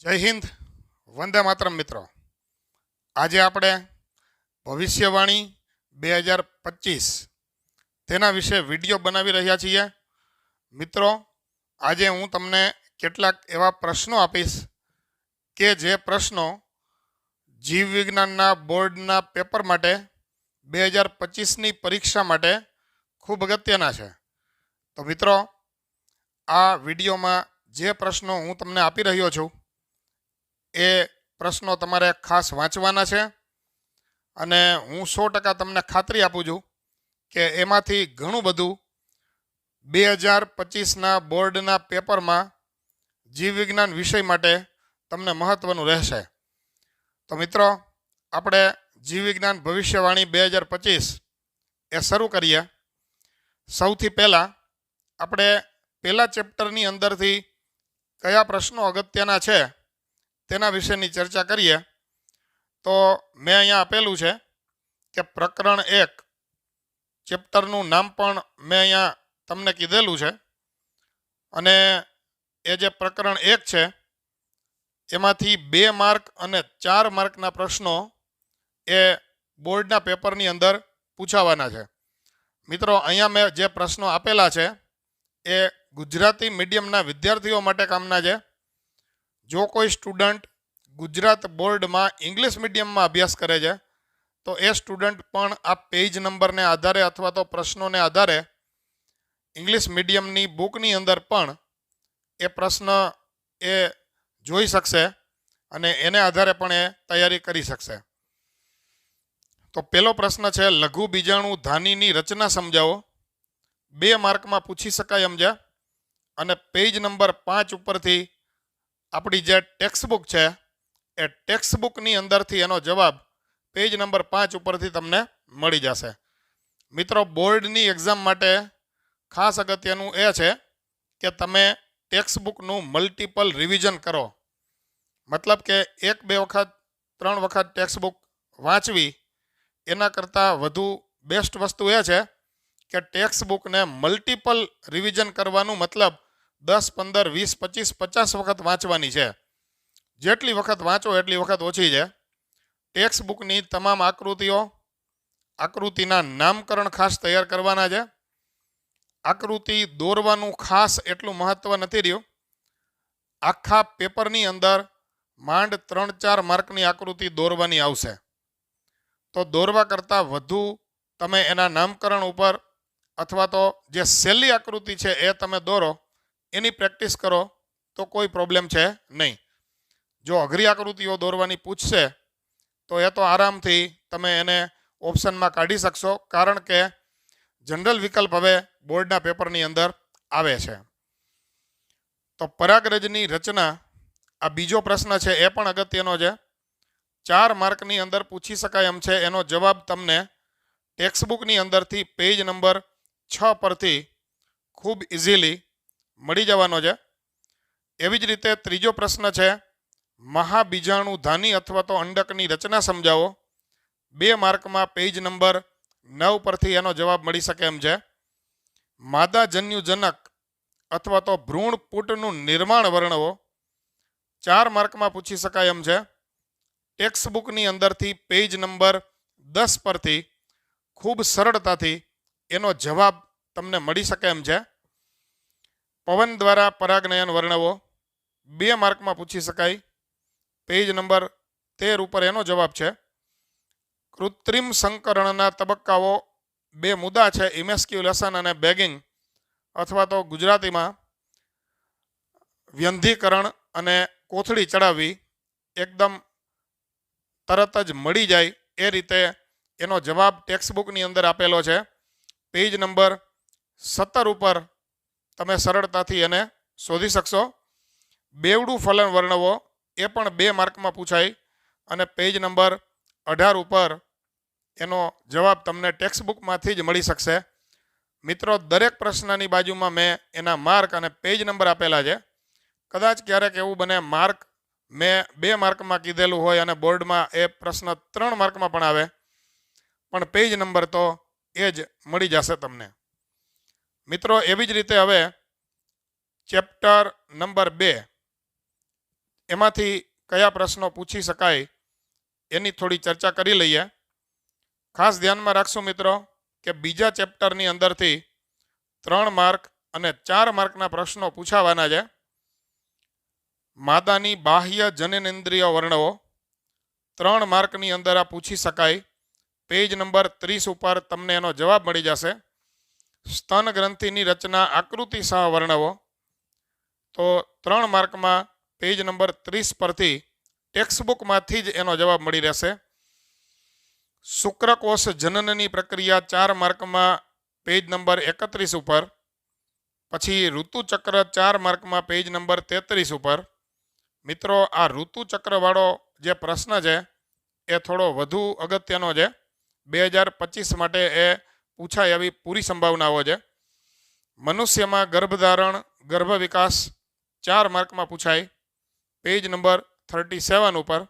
જય હિન્દ. વંદે માતરમ મિત્રો. આજે આપણે ભવિષ્યવાણી બે હજાર પચીસ તેના વિશે વીડિયો બનાવી રહ્યા છીએ. મિત્રો, આજે હું તમને કેટલાક એવા પ્રશ્નો આપીશ કે જે પ્રશ્નો જીવવિજ્ઞાનના બોર્ડના પેપર માટે બે હજાર પચીસની પરીક્ષા માટે ખૂબ અગત્યના છે. તો મિત્રો, આ વિડીયોમાં જે પ્રશ્નો હું તમને આપી રહ્યો છું એ પ્રશ્નો તમારે ખાસ વાંચવાના છે. અને હું સો ટકા તમને ખાતરી આપું છું કે એમાંથી ઘણું બધું બે હજાર પચીસના બોર્ડના પેપરમાં જીવવિજ્ઞાન વિષય માટે તમને મહત્ત્વનું રહેશે. તો મિત્રો, આપણે જીવવિજ્ઞાન ભવિષ્યવાણી બે હજાર પચીસ એ શરૂ કરીએ. સૌથી પહેલાં આપણે પહેલા ચેપ્ટરની અંદરથી કયા પ્રશ્નો અગત્યના છે તેના વિશેની ચર્ચા કરીએ, તો મેં અહીંયા આપેલું છે કે પ્રકરણ એક, ચેપ્ટરનું નામ પણ મેં અહીંયા તમને કીધેલું છે. અને એ જે પ્રકરણ એક છે, એમાંથી બે માર્ક અને ચાર માર્કના પ્રશ્નો એ બોર્ડના પેપરની અંદર પૂછાવાના છે. મિત્રો, અહીંયા મેં જે પ્રશ્નો આપેલા છે, એ ગુજરાતી મીડિયમના વિદ્યાર્થીઓ માટે કામના છે. જો કોઈ સ્ટુડન્ટ ગુજરાત બોર્ડમાં ઇંગ્લિશ મીડિયમમાં અભ્યાસ કરે છે, તો એ સ્ટુડન્ટ પણ આ પેજ નંબરને આધારે અથવા તો પ્રશ્નોને આધારે ઇંગ્લિશ મીડિયમની બુકની અંદર પણ એ પ્રશ્ન એ જોઈ શકશે અને એને આધારે પણ એ તૈયારી કરી શકશે. તો પહેલો પ્રશ્ન છે, લઘુ બીજાણુ ધાનીની રચના સમજાવો. બે માર્કમાં પૂછી શકાય એમ છે. અને પેજ નંબર પાંચ ઉપરથી આપણી જે ટેક્સ્ટબુક છે, એ ટેક્સ્ટબુકની અંદરથી એનો જવાબ પેજ નંબર પાંચ ઉપરથી તમને મળી જશે. મિત્રો, બોર્ડની એક્ઝામ માટે ખાસ અગત્યનું એ છે કે તમે ટેક્સ્ટબુકનું મલ્ટિપલ રિવિઝન કરો. મતલબ કે એક, બે વખત, ત્રણ વખત ટેક્સ્ટબુક વાંચવી, એના કરતાં વધુ બેસ્ટ વસ્તુ એ છે કે ટેક્સ્ટબુકને મલ્ટિપલ રિવિઝન કરવાનું મતલબ દસ, પંદર, વીસ, પચીસ, પચાસ વખત વાંચવાની છે. જેટલી વખત વાંચો, એટલી વખત ઓછી છે. ટેક્સ્ટ બુકની તમામ આકૃતિઓ આકૃતિના નામકરણ ખાસ તૈયાર કરવાના છે. આકૃતિ દોરવાનું ખાસ એટલું મહત્ત્વ નથી રહ્યું. આખા પેપરની અંદર માંડ ત્રણ, ચાર માર્કની આકૃતિ દોરવાની આવશે. તો દોરવા કરતાં વધુ તમે એના નામકરણ ઉપર અથવા તો જે સહેલી આકૃતિ છે એ તમે દોરો. એની પ્રેક્ટિસ કરો તો કોઈ પ્રોબ્લેમ છે નહીં. જો અઘરી આકૃતિઓ દોરવાની પૂછશે, તો એ તો આરામથી તમે એને ઓપ્શનમાં કાઢી શકશો, કારણ કે જનરલ વિકલ્પ હવે બોર્ડના પેપરની અંદર આવે છે. તો પરાગરજની રચના, આ બીજો પ્રશ્ન છે એ પણ અગત્યનો છે. ચાર માર્કની અંદર પૂછી શકાય એમ છે, એનો જવાબ તમને ટેક્સ્ટબુકની અંદરથી પેજ નંબર છ પરથી ખૂબ ઇઝીલી મળી જવાનો છે. એવી જ રીતે ત્રીજો પ્રશ્ન છે, મહાબીજાણુ ધાની અથવા તો અંડકની રચના સમજાવો. બે માર્કમાં પેજ નંબર નવ પરથી એનો જવાબ મળી શકે એમ છે. માદાજન્યુજનક અથવા તો ભ્રૂણપુટનું નિર્માણ વર્ણવો. ચાર માર્કમાં પૂછી શકાય એમ છે. ટેક્સ્ટબુકની અંદરથી પેજ નંબર દસ પરથી ખૂબ સરળતાથી એનો જવાબ તમને મળી શકે એમ છે. પવન દ્વારા પરાગનયન વર્ણવો. બે માર્કમાં પૂછી શકાય. પેજ નંબર તેર ઉપર એનો જવાબ છે. કૃત્રિમ સંકરણના તબક્કાઓ બે મુદ્દા છે, ઇમેસ્ક્યુલેશન અને બેગિંગ, અથવા તો ગુજરાતીમાં વ્યંધીકરણ અને કોથળી ચડાવવી. એકદમ તરત જ મળી જાય એ રીતે એનો જવાબ ટેક્સ્ટબુકની અંદર આપેલો છે. પેજ નંબર સત્તર ઉપર તમે સરળતાથી એને શોધી શકશો. બેવડું ફલન વર્ણવો, એ પણ બે માર્કમાં પૂછાય. અને પેજ નંબર અઢાર ઉપર એનો જવાબ તમને ટેક્સ્ટબુકમાંથી જ મળી શકશે. મિત્રો, દરેક પ્રશ્નની બાજુમાં મેં એના માર્ક અને પેજ નંબર આપેલા છે. કદાચ ક્યારેક એવું બને, માર્ક મેં બે માર્કમાં કીધેલું હોય અને બોર્ડમાં એ પ્રશ્ન ત્રણ માર્કમાં પણ આવે. પણ પેજ નંબર તો એ જ મળી જશે તમને. મિત્રો, એવી જ રીતે હવે ચેપ્ટર નંબર બે, એમાંથી કયા પ્રશ્નો પૂછી શકાય એની થોડી ચર્ચા કરી લઈએ. ખાસ ધ્યાનમાં રાખશું મિત્રો કે બીજા ચેપ્ટરની અંદરથી ત્રણ માર્ક અને ચાર માર્કના પ્રશ્નો પૂછાવાના છે. માદાની બાહ્ય જનનેન્દ્રિય વર્ણવો, ત્રણ માર્કની અંદર આ પૂછી શકાય. પેજ નંબર ત્રીસ ઉપર તમને એનો જવાબ મળી જશે. સ્તન ગ્રંથિની રચના આકૃતિ સહ વર્ણવો. તો ત્રણ માર્કમાં પેજ નંબર ત્રીસ પરથી ટેક્સ્ટબુકમાંથી જ એનો જવાબ મળી રહેશે. શુક્રકોષ જનનની પ્રક્રિયા ચાર માર્કમાં પેજ નંબર એકત્રીસ ઉપર, પછી ઋતુચક્ર ચાર માર્કમાં પેજ નંબર તેત્રીસ ઉપર. મિત્રો, આ ઋતુચક્રવાળો જે પ્રશ્ન છે, એ થોડો વધુ અગત્યનો છે. બે હજાર પચીસ માટે એ પૂછાય એવી પૂરી સંભાવનાઓ છે. મનુષ્યમાં ગર્ભધારણ ગર્ભ વિકાસ ચાર માર્કમાં પૂછાય. પેજ નંબર થર્ટી સેવન ઉપર.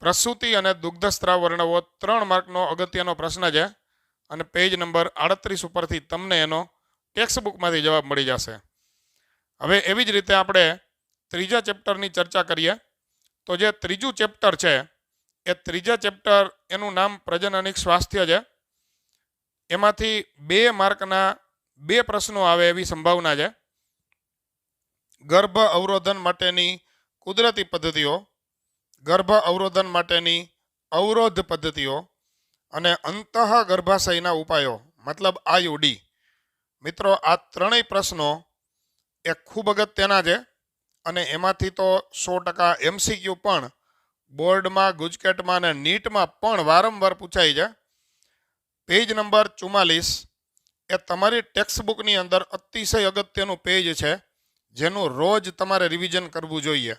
પ્રસૂતિ અને દુગ્ધસ્ત્રાવ વર્ણવો ત્રણ માર્કનો અગત્યનો પ્રશ્ન છે અને પેજ નંબર આડત્રીસ ઉપરથી તમને એનો ટેક્સ્ટબુકમાંથી જવાબ મળી જશે. હવે એવી જ રીતે આપણે ત્રીજા ચેપ્ટરની ચર્ચા કરીએ. તો જે ત્રીજું ચેપ્ટર છે, એ ત્રીજા ચેપ્ટર એનું નામ પ્રજનનિક સ્વાસ્થ્ય છે. એમાંથી બે માર્કના બે પ્રશ્નો આવે એવી સંભાવના છે. ગર્ભ અવરોધન માટેની કુદરતી પદ્ધતિઓ, ગર્ભ અવરોધન માટેની અવરોધ પદ્ધતિઓ અને અંતઃ ગર્ભાશયના ઉપાયો, મતલબ આયુડી મિત્રો, આ ત્રણેય પ્રશ્નો એ ખૂબ અગત્યના છે અને એમાંથી તો સો ટકા એમસીક્યુ પણ બોર્ડમાં, ગુજકેટમાં અને નીટમાં પણ વારંવાર પૂછાય છે. પેજ નંબર ચુમ્માલીસ એ તમારી ટેક્સ્ટબુકની અંદર અતિશય અગત્યનું પેજ છે, જેનું રોજ તમારે રિવિઝન કરવું જોઈએ.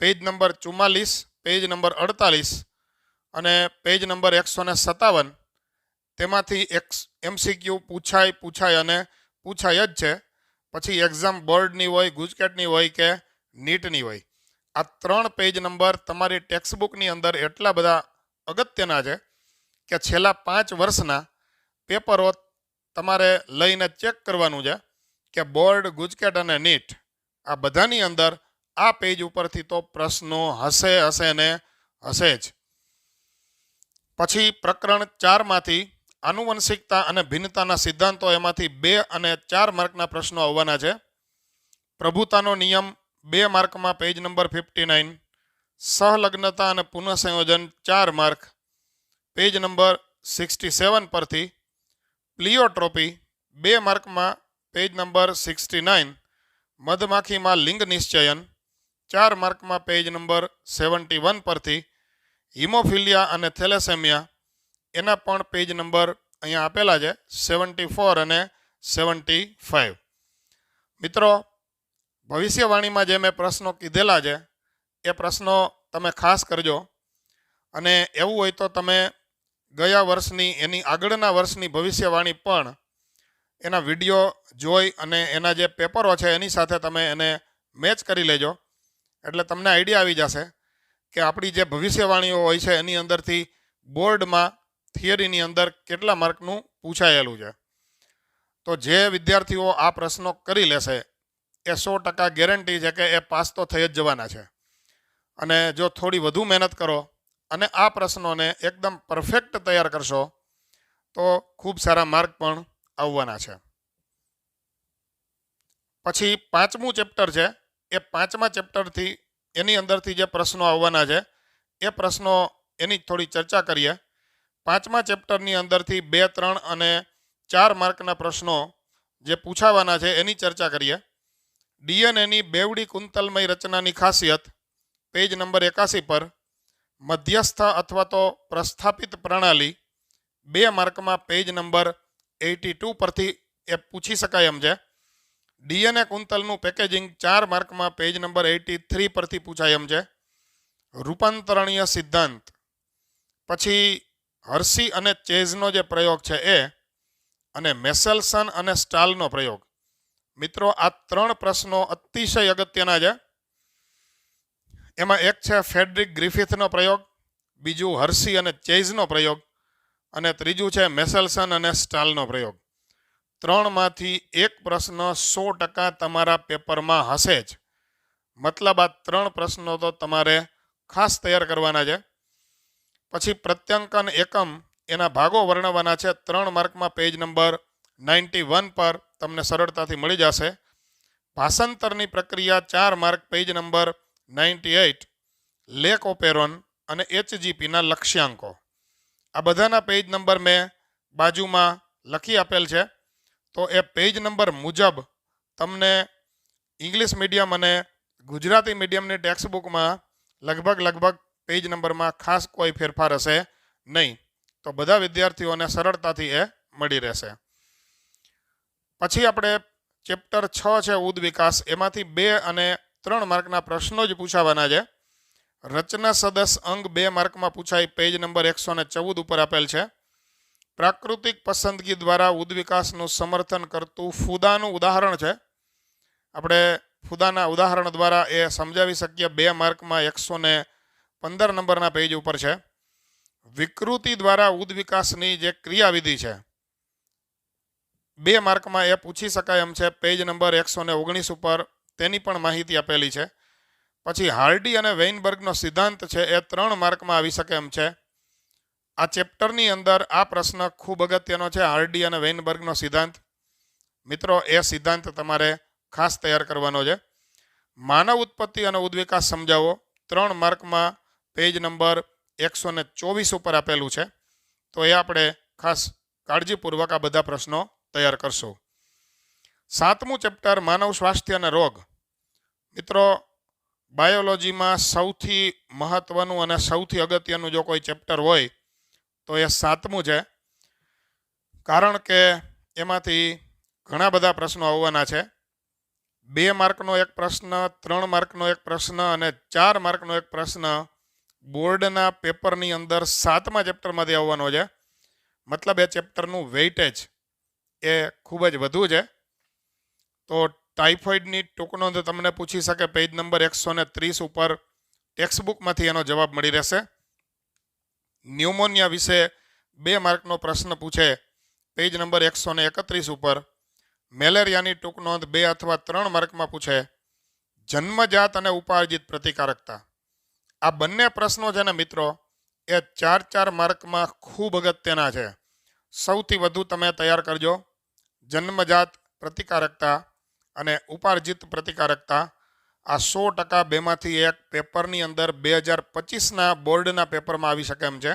પેજ નંબર ચુમ્માલીસ પેજ નંબર અડતાલીસ અને પેજ નંબર એકસો ને સત્તાવન, તેમાંથી એક એમસીક્યુ પૂછાય પૂછાય અને પૂછાય જ છે. પછી એક્ઝામ બોર્ડની હોય, ગુજકેટની હોય કે નીટની હોય. આ ત્રણ પેજ નંબર તમારી ટેક્સ્ટબુકની અંદર એટલા બધા અગત્યના છે કે છેલ્લા પાંચ વર્ષના પેપરો તમારે લઈને ચેક કરવાનું છે કે બોર્ડ, ગુજકેટ અને નીટ આ બધાની અંદર આ પેજ ઉપરથી તો પ્રશ્નો હશે હશે ને હશે જ. પછી પ્રકરણ ચારમાંથી આનુવંશિકતા અને ભિન્નતાના સિદ્ધાંતો એમાંથી બે અને ચાર માર્કના પ્રશ્નો આવવાના છે. પ્રભુતાનો નિયમ બે માર્કમાં પેજ નંબર ફિફ્ટી નાઇન, સહલગ્નતા અને પુનઃસંયોજન ચાર mark page number sixty seven પરથી પ્લિયોટ્રોપી બે માર્કમાં પેજ નંબર સિક્સટી નાઇન, મધમાખીમાં લિંગ નિશ્ચયન, ચાર માર્કમાં પેજ નંબર સેવન્ટી વન પરથી હિમોફિલિયા અને થેલેસેમિયા, એના પણ પેજ નંબર અહીંયા આપેલા છે, સેવન્ટી ફોર અને સેવન્ટી ફાઇવ. મિત્રો, ભવિષ્યવાણીમાં જે મેં પ્રશ્નો કીધેલા છે, એ પ્રશ્નો તમે ખાસ કરજો અને એવું હોય તો તમે ગયા વર્ષની, એની આગળના વર્ષની ભવિષ્યવાણી પણ એના વીડિયો જોઈ અને એના જે પેપરો છે એની સાથે તમે એને મેચ કરી લેજો. એટલે તમને આઈડિયા આવી જશે કે આપણી જે ભવિષ્યવાણીઓ હોય છે એની અંદરથી બોર્ડમાં થિયરીની અંદર કેટલા માર્કનું પૂછાયેલું છે. તો જે વિદ્યાર્થીઓ આ પ્રશ્નો કરી લેશે, એ સો ટકા ગેરંટી છે કે એ પાસ તો થઈ જ જવાના છે. અને જો થોડી વધુ મહેનત કરો અને આ પ્રશ્નોને એકદમ પરફેક્ટ તૈયાર કરશો, તો ખૂબ સારા માર્ક પણ આવવાના છે. પછી પાંચમું ચેપ્ટર છે, એ પાંચમા ચેપ્ટરથી એની અંદરથી જે પ્રશ્નો આવવાના છે, એ પ્રશ્નો એની થોડી ચર્ચા કરીએ. પાંચમા ચેપ્ટરની અંદરથી બે, ત્રણ અને ચાર માર્કના પ્રશ્નો જે પૂછાવાના છે, એની ચર્ચા કરીએ. ડીએનએની બેવડી કુંતલમય રચનાની ખાસિયત, પેજ નંબર એકાસી પર મધ્યસ્થ અથવા તો પ્રસ્થાપિત પ્રણાલી બે માર્કમાં પેજ નંબર એટી ટુ પરથી એ પૂછી શકાય એમ છે. ડીએનએ કુંતલનું પેકેજિંગ ચાર માર્કમાં પેજ નંબર એટી થ્રી પરથી પૂછાય એમ છે. રૂપાંતરણીય સિદ્ધાંત. પછી હર્સી અને ચેઝનો જે પ્રયોગ છે એ અને મેસેલસન અને સ્ટાલનો પ્રયોગ. મિત્રો, આ ત્રણ પ્રશ્નો અતિશય અગત્યના છે. એમાં એક છે ફેડરિક ગ્રિફિથનો પ્રયોગ, બીજું હર્સી અને ચેઝનો પ્રયોગ, અને ત્રીજું છે મેસેલસન અને સ્ટાલનો પ્રયોગ. ત્રણમાંથી એક પ્રશ્ન સો ટકા તમારા પેપરમાં હશે જ. મતલબ આ ત્રણ પ્રશ્નો તો તમારે ખાસ તૈયાર કરવાના છે. પછી પ્રત્યાંકન એકમ, એના ભાગો વર્ણવવાના છે. ત્રણ માર્કમાં પેજ નંબર નાઇન્ટી વન પર તમને સરળતાથી મળી જશે. ભાષાંતરની પ્રક્રિયા ચાર mark, page number ninety eight, lac operon અને એચજીપીના લક્ષ્યાંકો. આ બધાના પેજ નંબર મેં બાજુમાં લખી આપેલ છે. તો એ પેજ નંબર મુજબ તમને ઇંગ્લિશ મીડિયમ અને ગુજરાતી મીડિયમની ટેક્સ્ટબુકમાં લગભગ લગભગ પેજ નંબરમાં ખાસ કોઈ ફેરફાર હશે નહીં. તો બધા વિદ્યાર્થીઓને સરળતાથી એ મળી રહેશે. પછી આપણે ચેપ્ટર છ છે ઉદ વિકાસ. એમાંથી બે અને ત્રણ માર્કના પ્રશ્નો જ પૂછાવાના છે. રચના સદસ અંગ બે માર્કમાં પૂછાય પેજ નંબર એકસો ને ચૌદ ઉપર આપેલ છે. પ્રાકૃતિક પસંદગી દ્વારા ઉદ્વિકાસનું સમર્થન કરતું ફુદાનું ઉદાહરણ છે. આપણે ફુદાના ઉદાહરણ દ્વારા એ સમજાવી શકીએ, બે માર્કમાં એકસો ને પંદર નંબરના પેજ ઉપર છે. વિકૃતિ દ્વારા ઉદ્વિકાસની જે ક્રિયાવિધિ છે, બે માર્કમાં એ પૂછી શકાય એમ છે. પેજ નંબર એકસો ને ઓગણીસ ઉપર તેની પણ માહિતી આપેલી છે. પછી હાર્ડી અને વેઇનબર્ગનો સિદ્ધાંત છે, એ ત્રણ માર્કમાં આવી શકે એમ છે. આ ચેપ્ટરની અંદર આ પ્રશ્ન ખૂબ અગત્યનો છે, હાર્ડી અને વેઇનબર્ગનો સિદ્ધાંત. મિત્રો, એ સિદ્ધાંત તમારે ખાસ તૈયાર કરવાનો છે. માનવ ઉત્પત્તિ અને ઉદ્વિકાસ સમજાવો. ત્રણ માર્કમાં પેજ નંબર એકસો ને ચોવીસ ઉપર આપેલું છે. તો એ આપણે ખાસ કાળજીપૂર્વક આ બધા પ્રશ્નો તૈયાર કરશું. સાતમું ચેપ્ટર, માનવ સ્વાસ્થ્ય અને રોગ. મિત્રો, બાયોલોજીમાં સૌથી મહત્વનું અને સૌથી અગત્યનું જો કોઈ ચેપ્ટર હોય, તો એ સાતમું છે. કારણ કે એમાંથી ઘણા બધા પ્રશ્નો આવવાના છે. બે માર્કનો એક પ્રશ્ન, ત્રણ માર્કનો એક પ્રશ્ન અને ચાર માર્કનો એક પ્રશ્ન બોર્ડના પેપરની અંદર સાતમા ચેપ્ટરમાંથી આવવાનો છે. મતલબ એ ચેપ્ટરનું વેઇટેજ એ ખૂબ જ વધુ છે. તો ટાઇફોઇડની ટૂંકનોંધ તમને પૂછી શકે પેજ નંબર એકસો ને ત્રીસ ઉપર ટેક્સ્ટબુકમાંથી એનો જવાબ મળી રહેશે. ન્યુમોનિયા વિશે બે માર્કનો પ્રશ્ન પૂછે. પેજ નંબર એકસો ને એકત્રીસ ઉપર મેલેરિયાની ટૂંકનોંધ બે અથવા ત્રણ માર્કમાં પૂછે. જન્મજાત અને ઉપાર્જિત પ્રતિકારકતા. આ બંને પ્રશ્નો છે ને મિત્રો, એ ચાર ચાર માર્કમાં ખૂબ અગત્યના છે. સૌથી વધુ તમે તૈયાર કરજો. જન્મજાત પ્રતિકારકતા અને ઉપાર્જિત પ્રતિકારકતા, આ સો ટકા બેમાંથી એક પેપરની અંદર બે હજાર પચીસના બોર્ડના પેપરમાં આવી શકે એમ છે.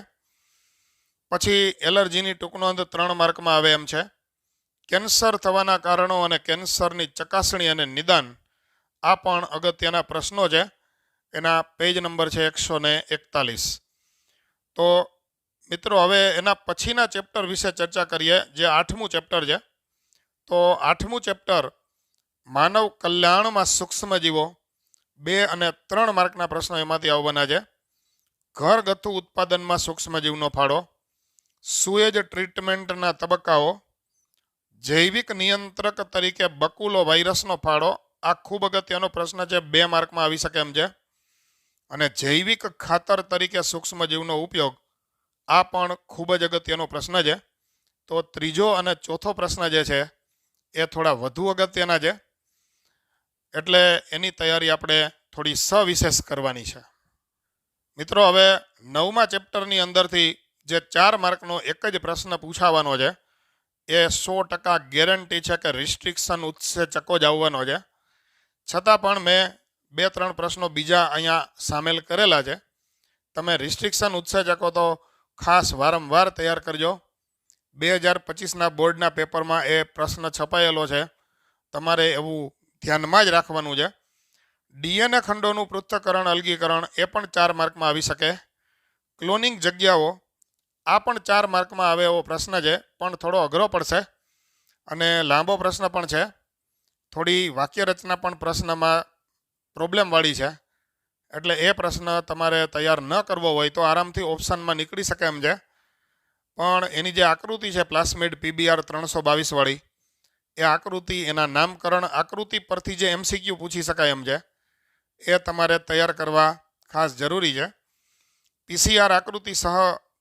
પછી એલર્જીની ટૂંકનોંધ ત્રણ માર્કમાં આવે એમ છે. કેન્સર થવાના કારણો અને કેન્સરની ચકાસણી અને નિદાન, આ પણ અગત્યના પ્રશ્નો છે. એના પેજ નંબર છે એકસો એકતાલીસ. તો મિત્રો, હવે એના પછીના ચેપ્ટર વિશે ચર્ચા કરીએ, જે આઠમું ચેપ્ટર છે. તો આઠમું ચેપ્ટર માનવ કલ્યાણમાં સૂક્ષ્મજીવો બે અને ત્રણ માર્કના પ્રશ્નો એમાંથી આવવાના છે. ઘરગથ્થુ ઉત્પાદનમાં સૂક્ષ્મજીવનો ફાળો, સુએજ ટ્રીટમેન્ટના તબક્કાઓ, જૈવિક નિયંત્રક તરીકે બકુલો વાયરસનો ફાળો, આ ખૂબ અગત્યનો પ્રશ્ન છે. બે માર્કમાં આવી શકે એમ છે. અને જૈવિક ખાતર તરીકે સૂક્ષ્મજીવનો ઉપયોગ, આ પણ ખૂબ જ અગત્યનો પ્રશ્ન છે. તો ત્રીજો અને ચોથો પ્રશ્ન જે છે, એ થોડા વધુ અગત્યના છે. એટલે એની તૈયારી આપણે થોડી સવિશેષ કરવાની છે. મિત્રો, હવે નવમા ચેપ્ટરની અંદરથી જે ચાર માર્કનો એક જ પ્રશ્ન પૂછાવાનો છે, એ સો ટકા ગેરંટી છે કે રિસ્ટ્રિક્શન ઉત્સેચકો જ આવવાનો છે. છતાં પણ મેં બે ત્રણ પ્રશ્નો બીજા અહીંયા સામેલ કરેલા છે. તમે રિસ્ટ્રિક્શન ઉત્સેચકો તો ખાસ વારંવાર તૈયાર કરજો. બે હજાર પચીસના બોર્ડના પેપરમાં એ પ્રશ્ન છપાયેલો છે. તમારે એવું ધ્યાનમાં જ રાખવાનું છે. ડીએનએ ખંડોનું પૃથ્થકરણ, અલગીકરણ એ પણ ચાર માર્કમાં આવી શકે. ક્લોનિંગ જગ્યાઓ, આ પણ ચાર માર્કમાં આવે એવો પ્રશ્ન છે, પણ થોડો અઘરો પડશે. અને લાંબો પ્રશ્ન પણ છે. થોડી વાક્ય રચના પણ પ્રશ્નમાં પ્રોબ્લેમવાળી છે. એટલે એ પ્રશ્ન તમારે તૈયાર ન કરવો હોય તો આરામથી ઓપ્શનમાં નીકળી શકે એમ છે. પણ એની જે આકૃતિ છે, પ્લાસ્મેડ પીબીઆર ત્રણસો બાવીસવાળી એ આકૃતિ, એના નામકરણ આકૃતિ પરથી જે એમસીક્યુ પૂછી શકાય એમ છે, એ તમારે તૈયાર કરવા ખાસ જરૂરી છે. પીસીઆર આકૃતિ સહ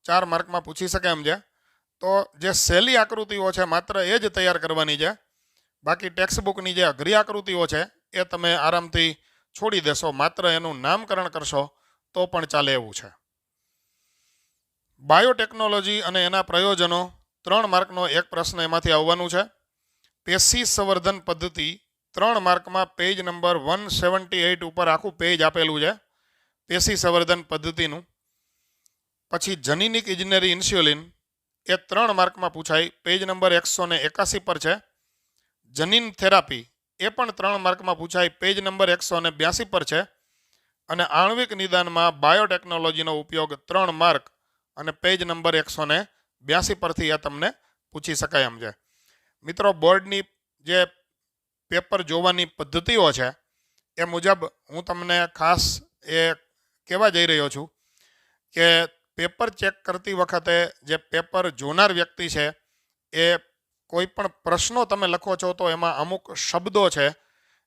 ચાર માર્કમાં પૂછી શકે એમ છે. તો જે સહેલી આકૃતિઓ છે, માત્ર એ જ તૈયાર કરવાની છે. બાકી ટેક્સ્ટ બુકની જે અઘરી આકૃતિઓ છે, એ તમે આરામથી છોડી દેશો, માત્ર એનું નામકરણ કરશો, તો પણ ચાલે એવું છે. બાયોટેકનોલોજી અને એના પ્રયોજનો, ત્રણ માર્કનો એક પ્રશ્ન એમાંથી આવવાનું છે. પેશી સંવર્ધન પદ્ધતિ ત્રણ માર્કમાં page number one seventy eight ઉપર આખું પેજ આપેલું છે. પેશી સંવર્ધન પદ્ધતિનું. પછી જનીનિક ઇજનેરી ઇન્સ્યુલિન એ ત્રણ માર્કમાં પૂછાય. પેજ નંબર એકસો એકાસી પર છે. જનીન થેરાપી એ પણ ત્રણ માર્કમાં પૂછાય. પેજ નંબર એકસો ને બ્યાસી પર છે. અને આણ્વિક નિદાનમાં બાયોટેકનોલોજીનો ઉપયોગ ત્રણ માર્ક અને પેજ નંબર એકસો બ્યાસી પરથી આ તમને પૂછી શકાય એમ છે. મિત્રો, બોર્ડની જે પેપર જોવાની પદ્ધતિઓ છે, એ મુજબ હું તમને ખાસ એ કહેવા જઈ રહ્યો છું કે પેપર ચેક કરતી વખતે જે પેપર જોનાર વ્યક્તિ છે, એ કોઈ પણ પ્રશ્નો તમે લખો છો તો એમાં અમુક શબ્દો છે,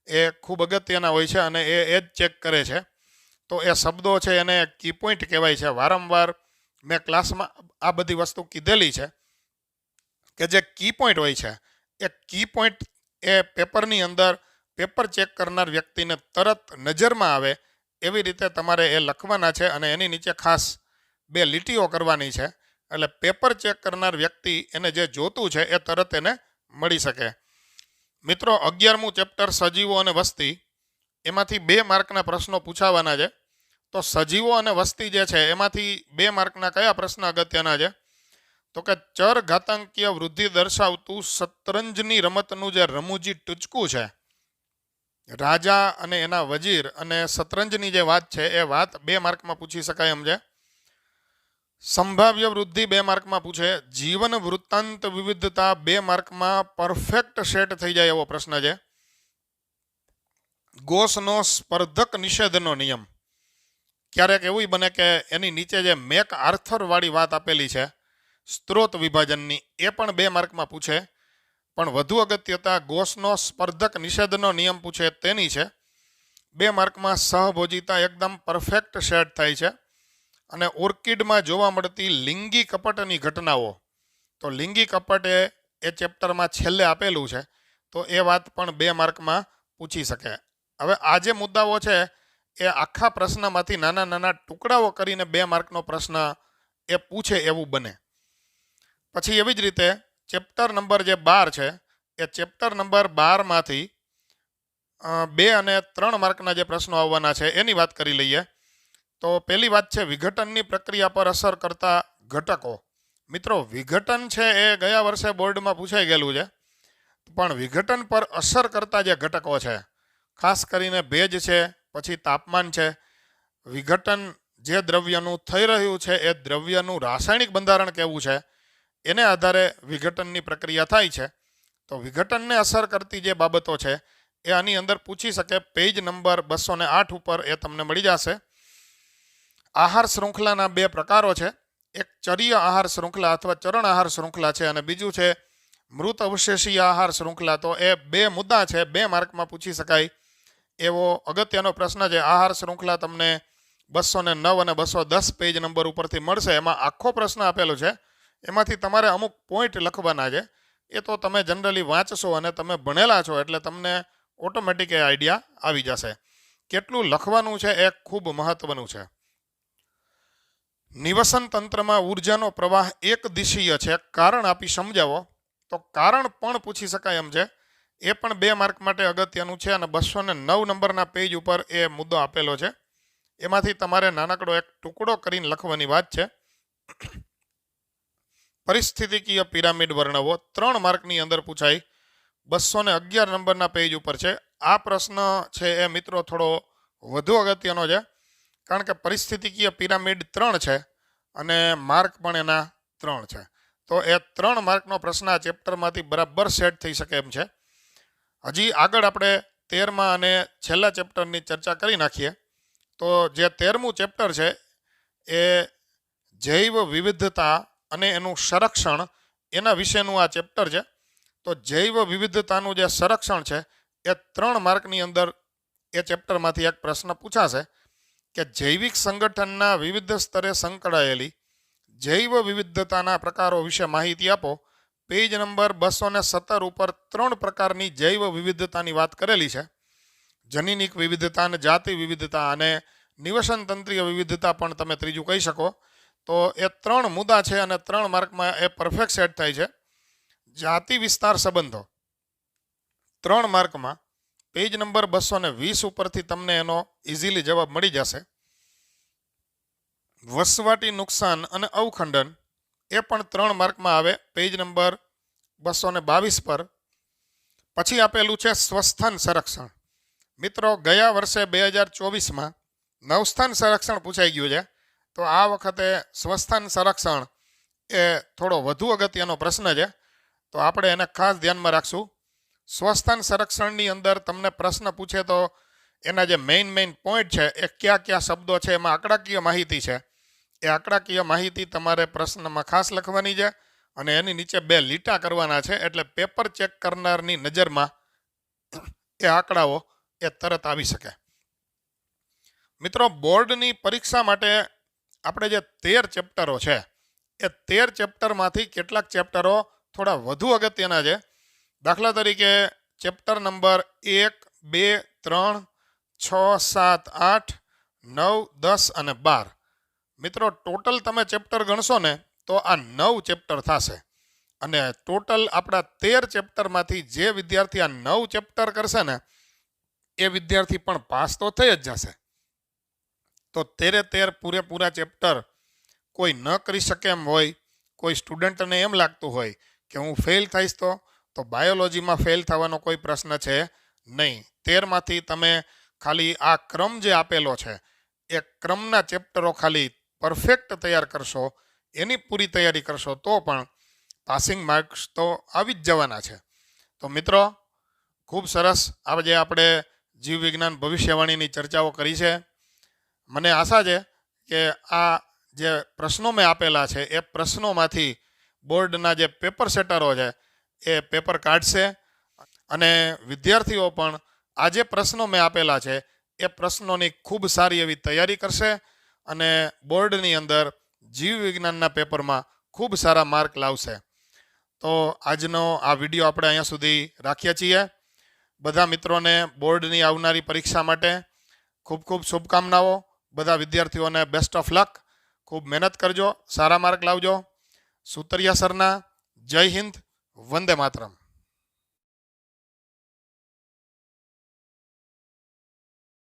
એ ખૂબ અગત્યના હોય છે અને એ એ જ ચેક કરે છે. તો એ શબ્દો છે એને કી પોઈન્ટ કહેવાય છે. વારંવાર મેં ક્લાસમાં આ બધી વસ્તુ કીધેલી છે. કે જે કી પોઈન્ટ હોય છે, એ કી પોઈન્ટ એ પેપરની અંદર પેપર ચેક કરનાર વ્યક્તિને તરત નજરમાં આવે એવી રીતે તમારે એ લખવાના છે અને એની નીચે ખાસ બે લીટીઓ કરવાની છે. એટલે પેપર ચેક કરનાર વ્યક્તિ એને જે જોતું છે એ તરત એને મળી શકે. મિત્રો, અગિયારમું ચેપ્ટર સજીવો અને વસ્તી. એમાંથી બે માર્કના પ્રશ્નો પૂછાવાના છે. તો સજીવો અને વસ્તી જે છે, એમાંથી બે માર્કના કયા પ્રશ્ન અગત્યના છે? તો કે ચર ઘાતાંકીય વૃદ્ધિ દર્શાવતું શતરંજની રમતનું જે રમૂજી ટૂચકું છે, રાજા અને એના વજીર અને શતરંજની જે વાત છે, એ વાત બે માર્કમાં પૂછી શકાય એમ છે. સંભાવ્ય વૃદ્ધિ બે માર્કમાં પૂછે, જીવન વૃત્તાંત વિવિધતા બે માર્કમાં પરફેક્ટ સેટ થઈ જાય એવો પ્રશ્ન છે. ગોસનો સ્પર્ધક નિષેધનો નિયમ. ક્યારેક એવું બને કે એની નીચે જે મેક આર્થર વાળી વાત આપેલી છે સ્ત્રોત વિભાજનની, એ પણ બે માર્કમાં પૂછે. પણ વધુ અગત્યતા ગોસનો સ્પર્ધક નિષેધનો નિયમ પૂછે તેની છે. બે માર્કમાં સહભોજિતા એકદમ પરફેક્ટ સેટ થાય છે અને ઓર્કિડમાં જોવા મળતી લિંગી કપટની ઘટનાઓ. તો લિંગી કપટ એ એ ચેપ્ટરમાં છેલ્લે આપેલું છે. તો એ વાત પણ બે માર્કમાં પૂછી શકે. હવે આ જે મુદ્દાઓ છે, એ આખા પ્રશ્નમાંથી નાના નાના ટુકડાઓ કરીને બે માર્કનો પ્રશ્ન એ પૂછે એવું બને. પછી એવી જ રીતે ચેપ્ટર નંબર જે બાર છે, એ ચેપ્ટર નંબર બારમાંથી બે અને ત્રણ માર્કના જે પ્રશ્નો આવવાના છે, એની વાત કરી લઈએ. તો પહેલી વાત છે, વિઘટનની પ્રક્રિયા પર અસર કરતા ઘટકો. મિત્રો, વિઘટન છે એ ગયા વર્ષે બોર્ડમાં પૂછાઈ ગયેલું છે, પણ વિઘટન પર અસર કરતા જે ઘટકો છે, ખાસ કરીને ભેજ છે, પછી તાપમાન છે, વિઘટન જે દ્રવ્યનું થઈ રહ્યું છે, એ દ્રવ્યનું રાસાયણિક બંધારણ કેવું છે એને આધારે વિઘટનની પ્રક્રિયા થાય છે. તો વિઘટનને અસર કરતી જે બાબતો છે, એ આની અંદર પૂછી શકે. પેજ નંબર બસો આઠ ઉપર એ તમને મળી જશે. આહાર શૃંખલાના બે પ્રકારો છે. એક ચરીય આહાર શૃંખલા અથવા ચરણ આહાર શૃંખલા છે અને બીજું છે મૃત અવશેષીય આહાર શૃંખલા. તો એ બે મુદ્દા છે, બે માર્કમાં પૂછી શકાય. એવો અગત્યનો પ્રશ્ન છે, આહાર શૃંખલા તમને બસો નવ અને બસો દસ પેજ નંબર ઉપરથી મળશે. એમાં આખો પ્રશ્ન આપેલો છે. એમાંથી તમારે અમુક પોઈન્ટ લખવાના છે. એ તો તમે જનરલી વાંચશો અને તમે ભણેલા છો એટલે તમને ઓટોમેટિક એ આઈડિયા આવી જશે. કેટલું લખવાનું છે એ ખૂબ મહત્વનું છે. નિવસન તંત્રમાં ઉર્જાનો પ્રવાહ એક દિશીય છે. કારણ આપી સમજાવો. તો કારણ પણ પૂછી શકાય એમ છે. એ પણ બે માર્ક માટે અગત્યનું છે અને બસો ને નવ નંબરના પેજ ઉપર એ મુદ્દો આપેલો છે. એમાંથી તમારે નાનકડો એક ટુકડો કરીને લખવાની વાત છે. પરિસ્થિતિકીય પિરામિડ વર્ણવો ત્રણ માર્કની અંદર પૂછાય. બસો ને અગિયાર નંબરના પેજ ઉપર છે. આ પ્રશ્ન છે એ મિત્રો થોડો વધુ અગત્યનો છે, કારણ કે પરિસ્થિતિકીય પિરામિડ ત્રણ છે અને માર્ક પણ એના ત્રણ છે. તો એ ત્રણ માર્કનો પ્રશ્ન આ ચેપ્ટરમાંથી બરાબર સેટ થઈ શકે એમ છે. હજી આગળ આપણે તેરમાં અને છેલ્લા ચેપ્ટરની ચર્ચા કરી નાખીએ. તો જે તેરમું ચેપ્ટર છે, એ જૈવ વિવિધતા અને એનું સંરક્ષણ એના વિશેનું આ ચેપ્ટર છે. તો જૈવ વિવિધતાનું જે સંરક્ષણ છે, એ ત્રણ માર્કની અંદર એ ચેપ્ટરમાંથી એક પ્રશ્ન પૂછાશે કે જૈવિક સંગઠનના વિવિધ સ્તરે સંકળાયેલી જૈવ વિવિધતાના પ્રકારો વિશે માહિતી આપો. પેજ નંબર બસો ને સત્તર ઉપર ત્રણ પ્રકારની જૈવ વિવિધતાની વાત કરેલી છે. જનીનિક વિવિધતા અને જાતિ વિવિધતા અને નિવસન તંત્રીય વિવિધતા પણ તમે ત્રીજું કહી શકો. તો એ ત્રણ મુદ્દા છે અને ત્રણ માર્કમાં એ પરફેક્ટ સેટ થાય છે. જાતિ વિસ્તાર સંબંધો. ત્રણ માર્કમાં પેજ નંબર બસો ને વીસ ઉપરથી તમને એનો ઇઝીલી જવાબ મળી જશે. વસવાટી નુકસાન અને અવખંડન એ પણ ત્રણ માર્કમાં આવે પેજ નંબર બસો ને બાવીસ પર. પછી આપેલું છે સ્વસ્થાન સંરક્ષણ. મિત્રો, ગયા વર્ષે બે હજાર ચોવીસમાં નવસ્થાન સંરક્ષણ પૂછાઈ ગયું છે. તો આ વખતે સ્વસ્થાન સંરક્ષણ એ થોડો વધુ અગત્યનો પ્રશ્ન છે. તો આપણે એને ખાસ ધ્યાનમાં રાખશું. સ્વસ્થાન સંરક્ષણની અંદર તમને પ્રશ્ન પૂછે તો એના જે મેઇન મેઇન પોઈન્ટ છે એ કયા કયા શબ્દો છે એમાં આંકડાકીય માહિતી છે. એ આંકડાકીય માહિતી તમારે પ્રશ્નમાં ખાસ લખવાની છે અને એની નીચે બે લીટા કરવાના છે એટલે પેપર ચેક કરનારની નજરમાં એ આંકડાઓ એ તરત આવી શકે. મિત્રો, બોર્ડની પરીક્ષા માટે આપણે જે તેર ચેપ્ટરો છે, એ તેર ચેપ્ટરમાંથી કેટલાક ચેપ્ટરો થોડા વધુ અગત્યના છે. દાખલા તરીકે ચેપ્ટર નંબર એક, બે, ત્રણ, છ, સાત, આઠ, નવ, દસ અને બાર. મિત્રો, ટોટલ તમે ચેપ્ટર ગણશો ને, તો આ નવ ચેપ્ટર થશે. અને ટોટલ આપણા તેર ચેપ્ટરમાંથી જે વિદ્યાર્થી આ નવ ચેપ્ટર કરશે ને, એ વિદ્યાર્થી પણ પાસ તો થઈ જ જશે. તો તેરે તેર પૂરેપૂરા ચેપ્ટર કોઈ ન કરી શકે એમ હોય, કોઈ સ્ટુડન્ટને એમ લાગતું હોય કે હું ફેલ થઈશ તો તો બાયોલોજીમાં ફેલ થવાનો કોઈ પ્રશ્ન છે નહીં. તેરમાંથી તમે ખાલી આ ક્રમ જે આપેલો છે, એ ક્રમના ચેપ્ટરો ખાલી પરફેક્ટ તૈયાર કરશો, એની પૂરી તૈયારી કરશો, તો પણ પાસિંગ માર્ક્સ તો આવી જ જવાના છે. તો મિત્રો, ખૂબ સરસ. આજે આપણે જીવવિજ્ઞાન ભવિષ્યવાણીની ચર્ચાઓ કરી છે મને આશા છે કે આ જે પ્રશ્નો મેં આપેલા છે, એ પ્રશ્નોમાંથી બોર્ડના જે પેપર સેટરો છે, એ પેપર કાઢશે અને વિદ્યાર્થીઓ પણ આ જે પ્રશ્નો મેં આપેલા છે, એ પ્રશ્નોની ખૂબ સારી એવી તૈયારી કરશે અને બોર્ડની અંદર જીવ વિજ્ઞાનના પેપરમાં ખૂબ સારા માર્ક લાવશે. તો આજનો આ વીડિયો આપણે અહીંયા સુધી રાખીએ છીએ. બધા મિત્રોને બોર્ડની આવનારી પરીક્ષા માટે ખૂબ ખૂબ શુભકામનાઓ. બધા વિદ્યાર્થીઓને બેસ્ટ ઓફ લક ખૂબ મહેનત કરજો, સારા માર્ક લાવજો. સુતરિયા સરના, જય હિન્દ, વંદે માતરમ.